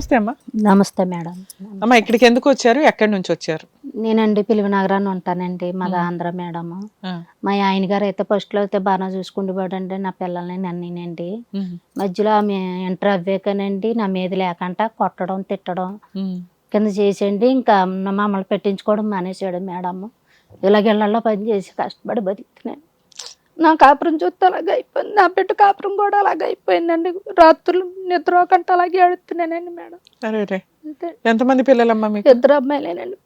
నమస్తే అమ్మా. నమస్తే మేడం. అమ్మా ఇక్కడికి ఎందుకు వచ్చారు? ఎక్కడి నుంచి వచ్చారు? నేనండి పిలువ నగరాన్ని ఉంటానండి మాది ఆంధ్ర మేడం. మా ఆయన గారు అయితే ఫస్ట్లో అయితే బాగా చూసుకుంటూ నా పిల్లల్ని నన్నేనండి. మధ్యలో ఆమె ఇంటర్ అవ్వాకనండి నా మీద లేకుండా కొట్టడం తిట్టడం కింద చేసేయండి ఇంకా మమ్మల్ని పెట్టించుకోవడం మానేసాడు మేడం. ఇలాగ ఇళ్ళలో పని చేసి కష్టపడి బతుకుతున్నాను నా కాపురం చూస్తే అలాగే అయిపోయింది. నా బిడ్డ కాపురం కూడా అలాగే అయిపోయిందండి. రాత్రులు నిద్ర కంటే అలాగే ఆడుతున్నానండి మేడం. అరే. ఎంతమంది పిల్లలమ్మా మీకు? ఇద్దరు అమ్మాయిలేనండి.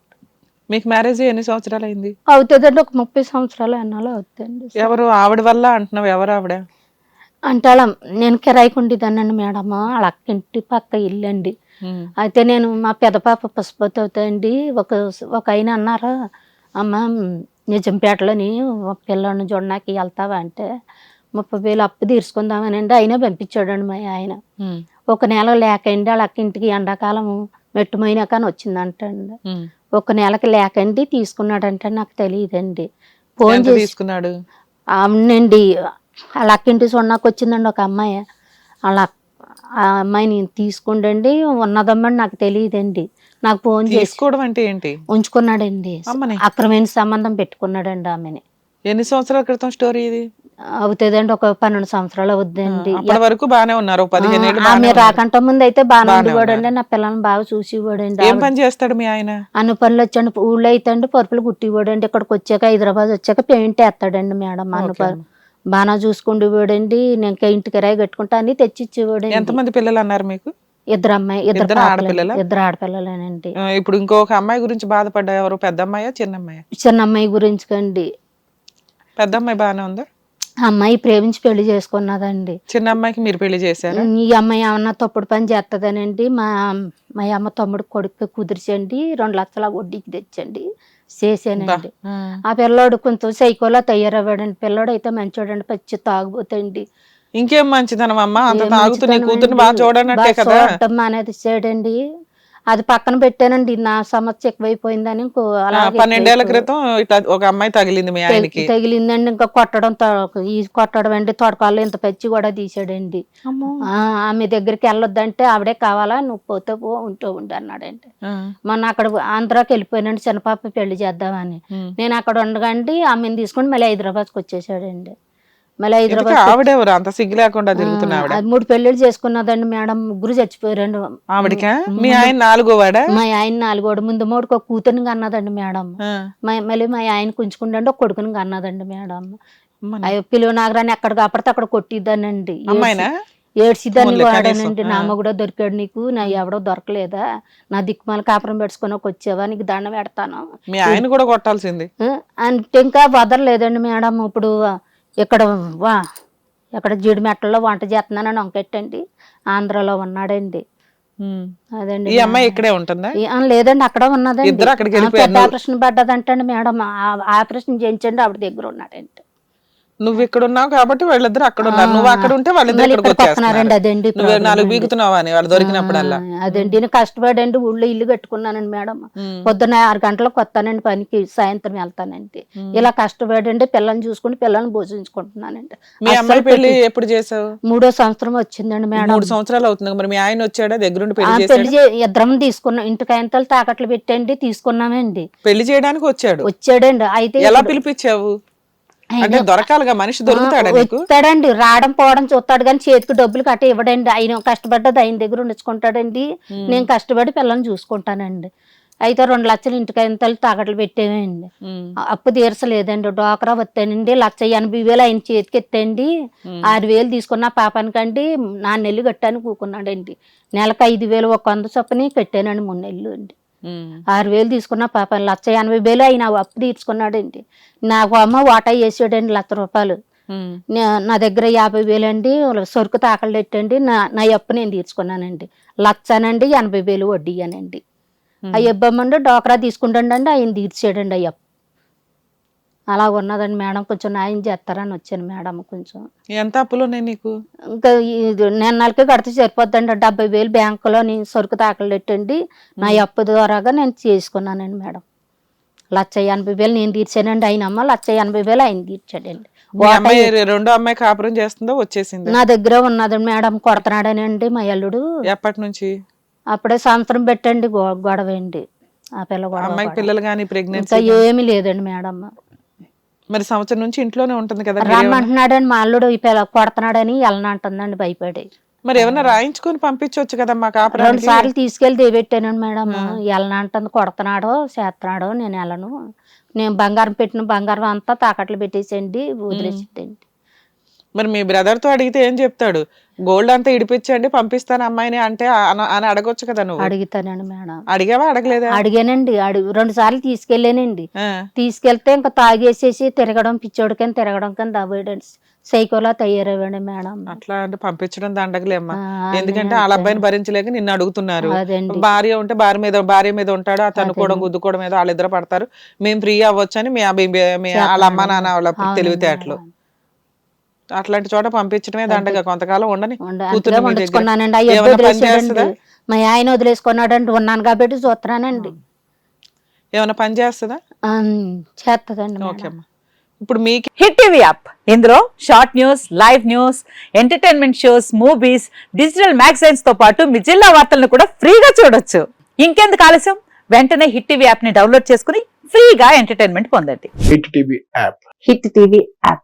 మీకు మ్యారేజ్ ఎన్ని సంవత్సరాలు అయింది అవుతుందండి ఒక ముప్పై సంవత్సరాలు ఎన్నాలో అవుతుందండి ఎవరు ఆవిడ వల్ల అంటున్నావు? ఎవరు ఆవిడ? అంటే అలా నేను కిరాయికి ఉండేదానండి మేడం. వాళ్ళ అక్క ఇంటి పక్క ఇల్లు అండి. అయితే నేను మా పెద్ద పాప పసుపతి అవుతాయండి ఒక ఒక ఆయన అన్నారు అమ్మ నిజంపేటలోని ఒక పిల్లని చూడడానికి వెళ్తావా అంటే ముప్పై వేలు అప్పు తీర్చుకుందామనండి అయినా పంపించాడండి మా ఆయన. ఒక నెల లేకండి వాళ్ళ అక్క ఇంటికి ఎండాకాలం మెట్టుమైనా కానీ వచ్చిందంటండి. ఒక నెలకి లేకండి తీసుకున్నాడంటే నాకు తెలియదండి. ఫోన్ తీసుకున్నాడు? అవునండి. వాళ్ళ అక్కింటి సొన్నాకు వచ్చిందండి ఒక అమ్మాయి. వాళ్ళ ఆ అమ్మాయిని తీసుకుండండి ఉన్నదమ్మని నాకు తెలియదండి. నాకు ఫోన్ చేసి తీసుకోవడం అంటే ఏంటి? ఉంచుకున్నాడండి. అక్రమైన సంబంధం పెట్టుకున్నాడండి ఆమెని. ఎన్ని సంవత్సరాల క్రితం స్టోరీ ఇది? అవుతుందండి ఒక పన్నెండు సంవత్సరాలు అవుతుందండి వరకు బానే ఉన్నారు ఆమె. రాకంట ముందు అయితే బాగా బాగానే ఉండేవాడండి నా పిల్లల్ని బాగా చూసేవాడండి ఏం పని చేస్తాడు మీ ఆయన? అన్ని పనులు వచ్చండి ఊళ్ళో అయితే అండి పరుపులు కుట్టివాడండి ఇక్కడికి వచ్చాక హైదరాబాద్ వచ్చాక పెయింట్ వేస్తాడండి మేడం అన్ని బాగా చూసుకుండేవాడండి నేను ఇంకా ఇంటి కిరాయి కట్టుకుంటా అన్ని తెచ్చిచ్చేవాడండి. ఎంతమంది పిల్లలు అన్నారు మీకు? ఇద్దరు అమ్మాయి ఇద్దరు ఆడపిల్లలా? ఇద్దరు ఆడపిల్లలేనండి. ఇప్పుడు ఇంకొక అమ్మాయి గురించి బాధపడ్డా ఎవరు? పెద్ద అమ్మాయా చిన్న అమ్మాయా చిన్న అమ్మాయి గురించి కండి. పెద్ద అమ్మాయి బాగానే ఉందా? ఆ అమ్మాయి ప్రేమించి పెళ్ళి చేసుకున్నదండి. చిన్న అమ్మాయికి మీరు పెళ్ళి చేశారా? ఈ అమ్మాయి ఏమన్నా తప్పుడు పని చేస్తుందనండి మా మా అమ్మ తమ్ముడు కొడుకు కుదిర్చండి రెండు లక్షల వడ్డీకి తెచ్చండి. చేసానండి ఆ, ఆ పిల్లోడు కొంచెం సైకోలా తయారవ్వాడండి. పిల్లోడు అయితే మంచోడండి పచ్చి తాగుపోతండి ఇంకేం మంచిదనం అమ్మా? అంత తాగుతూ నీ మంచితనం కూతురు అండి. బాగా చూడనట్టే కదా? చూడటం అనేది చేయడండి అది పక్కన పెట్టానండి. నా సమస్య ఎక్కువైపోయిందని ఇంకో ఆ, అలాగే పన్నెండేళ్ళ క్రితం ఇట్లా ఒక అమ్మాయి తగిలింది మీ ఆయనకి. తగి- తగిలిందండి. ఇంకా కొట్టడం ఈ కొట్టడం అండి. తొడకాళ్ళు ఇంత పచ్చి కూడా తీసాడండి ఆమె దగ్గరికి వెళ్ళొద్దంటే ఆవిడే కావాలా? నువ్వు పోతే పో ఉంటూ ఉండు అన్నాడండి. మొన్న అక్కడ ఆంధ్రాకి వెళ్ళిపోయినండి. చిన్నపాప పెళ్ళి చేద్దామని. నేను అక్కడ ఉండగండి ఆమెను తీసుకొని మళ్ళీ హైదరాబాద్కి వచ్చేసాడండి. మళ్ళీ హైదరాబాద్ ఆవిడెవరు అంత సిగ్గు లేకుండా తిరుగుతున్నా ఆవిడ. అది మూడు పెళ్ళిళ్ళు చేసుకున్నదండి మేడం. ముగ్గురు చచ్చిపోయారండి ఆవిడకా? మీ ఆయన నాలుగో వాడా మా ఆయన నాలుగోడు. ముందు మూడుకు ఒక కూతురుని కన్నదండి మేడం. మళ్ళీ మా ఆయన కుంచుకుండండి ఒక కొడుకుని కన్నదండి మేడం. పిలువ నాగరాన్ని ఎక్కడ కాపడితే అక్కడ కొట్టిద్దానండి. పోన్లే, వాడానండి. నా. అమ్మ కూడా దొరికాడు నీకు. నా ఎవడో దొరకలేదా? నా దిక్కుమాల కాపురం పెట్టుకొని ఒక వచ్చావా? నీకు దండం పెడతాను. మీ ఆయన కూడా కొట్టాల్సింది. అంటే ఇంకా వదలలేదండి మేడం. ఇప్పుడు ఇక్కడ వా ఇక్కడ జీడిమెట్టలో వంట చేస్తున్నానని వంకెట్టండి ఆంధ్రాలో ఉన్నాడండి. అదండి ఈ అమ్మాయి ఇక్కడే ఉంటుందా? లేదండి అక్కడ ఉన్నదండి. ఇద్దరు అక్కడికి ఆపరేషన్ పడ్డదంటండి మేడం. ఆపరేషన్ చేయించండి ఆవిడ దగ్గర ఉన్నాడండి నువ్వు ఇక్కడ ఉన్నావు కాబట్టి వాళ్ళిద్దరు అక్కడ ఉన్నారు నువ్వు అక్కడ ఉంటే వాళ్ళిద్దరు ఇక్కడికి నువ్వు నాలుగు. బీగుతున్నావా అని వాళ్ళు దొరికినప్పుడల్లా. అదండి. నేను కష్టపడండి ఊళ్ళో ఇల్లు కట్టుకున్నానండి మేడం. పొద్దున్న ఆరు గంటలకు వస్తానండి పనికి సాయంత్రం వెళ్తానండి. ఇలా కష్టపడండి పిల్లల్ని చూసుకుని పిల్లల్ని పోషించుకుంటున్నానండి మీ అమ్మాయి పెళ్ళి ఎప్పుడు చేసావు? మూడో సంవత్సరం వచ్చిందండి మేడం. మూడు సంవత్సరాలు అవుతుంది మరి మీ ఆయన వచ్చాడా? దగ్గరుండి పెళ్ళి పెళ్ళి ఇద్దరం తీసుకున్నాం ఇంటికి ఆయనతో తాకట్లు పెట్టండి తీసుకున్నామండి. పెళ్ళి చేయడానికి వచ్చాడు. వచ్చాడండి. అయితే ఎలా పిలిపించావు? అంటే దొరకాలిగా మనిషి దొరుకుతాడా వస్తాడండి రావడం పోవడం చూస్తాడు కానీ చేతికి డబ్బులు కట్ట ఇవ్వడండి. ఆయన కష్టపడ్డది ఆయన దగ్గర ఉంచుకుంటాడండి. నేను కష్టపడి పిల్లల్ని చూసుకుంటానండి. అయితే రెండు లక్షలు ఇంటికి ఆయనతో తాకట్లు పెట్టేవండి. అప్పు తీర్చలేదండి. డోకరా వస్తానండి. లక్ష ఎనభై వేలు ఆయన చేతికి ఎత్తండి. ఆరు వేలు తీసుకున్న పాపానికండి. నా నెల్లు కట్టాను కూకున్నాడండి. నెలకు ఐదు వేలు ఒక వంద చొప్పుని కట్టానండి మూడు నెలలు అండి. ఆరు వేలు తీసుకున్న పాపం లక్ష ఎనభై వేలు ఆయన అప్పు తీర్చుకున్నాడండి నాకు అమ్మ వాటా వేసాడండి లక్ష రూపాయలు. నా- దగ్గర యాభై వేలు అండి సరుకు తాకలు పెట్టండి నా నా అప్పు నేను తీర్చుకున్నానండి. లక్షనండి ఎనభై వేలు వడ్డీ అనండి. ఆ ఇవ్వమండి డోకరా తీసుకుంటాండి ఆయన తీర్చాడండి అయ్యప్ప అలా ఉన్నదండి మేడం కొంచెం న్యాయం చేస్తారని వచ్చాను మేడం కొంచెం. ఎంత అప్పులు ఉన్నాయి నీకు? ఇంకా నేను నెలకి కడితే సరిపోద్దండి డెబ్బై వేలు బ్యాంకులో నేను సరుకు తాకలు పెట్టండి నా అప్పు ద్వారాగా నేను చేసుకున్నానండి మేడం. లక్ష ఎనభై వేలు నేను తీర్చానండి ఆయన అమ్మ లక్ష ఎనభై వేలు ఆయన తీర్చాడండి. రెండో అమ్మాయి కాపురం చేస్తుందో వచ్చేసింది. నా దగ్గర ఉన్నది మేడం కొడుతున్నాడనండి మా అల్లుడు. ఎప్పటి నుంచి? అప్పుడే సంవత్సరం పెట్టండి గొడవ అండి ఆ పిల్ల గొడవ. పిల్లలు కానీ ప్రెగ్నెన్సీ ఏమీ లేదండి మేడం. మరి సంవత్సరం నుంచి ఇంట్లోనే ఉంటుంది కదా రమ్మంటున్నాడని మా అల్లుడు కొడుతున్నాడని వెళ్ళనంటుందండి భయపడి. మరి ఏమన్నా రాయించుకొని పంపించవచ్చు కదా మా రెండు కాపురానికి సార్లు తీసుకెళ్ళి దేబెట్టానండి మేడం. వెళ్ళనంటుంది కొడుతున్నాడో చేస్తున్నాడో నేను వెళ్ళను నేను బంగారం పెట్టిన బంగారం అంతా తాకట్లు పెట్టేసండి వదిలేసిందండి మరి మీ బ్రదర్తో అడిగితే ఏం చెప్తాడు? గోల్డ్ అంతా ఇడిపించండి పంపిస్తాను అమ్మాయిని అంటే అన- అడగొచ్చు కదా నువ్వు? అడుగుతానండి మేడం. అడిగావా? అడగలేదా? అడిగానండి. అడిగి రెండు సార్లు తీసుకెళ్ళానండి. తీసుకెళ్తే ఇంకా తాగేసేసి తిరగడం పిచ్చోడు కింద తిరగడం కింద అవ్వడండి సైకోలా తయారవ్వండి మేడం. అట్లా అంటే పంపించడం దండగలేమ్మా ఎందుకంటే వాళ్ళ అబ్బాయిని భరించలేక నిన్ను అడుగుతున్నారు. భార్య ఉంటే భార్య మీద భార్య మీద ఉంటాడు ఆ తనుకోవడం అదేనండి. గుద్దుకోవడం మీద వాళ్ళిద్దరు పడతారు. మేము ఫ్రీ అవ్వచ్చు అని మీ వాళ్ళ అమ్మ నాన్న వాళ్ళ తెలివితేటలు. అట్లాంటి చోట పంపించడమే దండగా. కొంతకాలం ఉండని మీ అయ్యో వదిలేసాడండి ఆయన వదిలేసుకున్నాడండి. ఉన్నాను కాబట్టి చూస్తున్నానండి. ఏమైనా పని చేస్తుందా? చేస్తదండి ఓకే. అమ్మా. ఇప్పుడు మీకు హిట్ టీవీ యాప్. ఇందులో short news live news entertainment shows movies digital మ్యాగజైన్స్తో పాటు మీ జిల్లా వార్తలను కూడా ఫ్రీగా చూడొచ్చు. ఇంకెందుకు ఆలస్యం? వెంటనే హిట్ టీవీ యాప్ని డౌన్లోడ్ చేసుకుని ఫ్రీగా ఎంటర్టైన్మెంట్ పొందండి. Hit TV app. Hit TV app.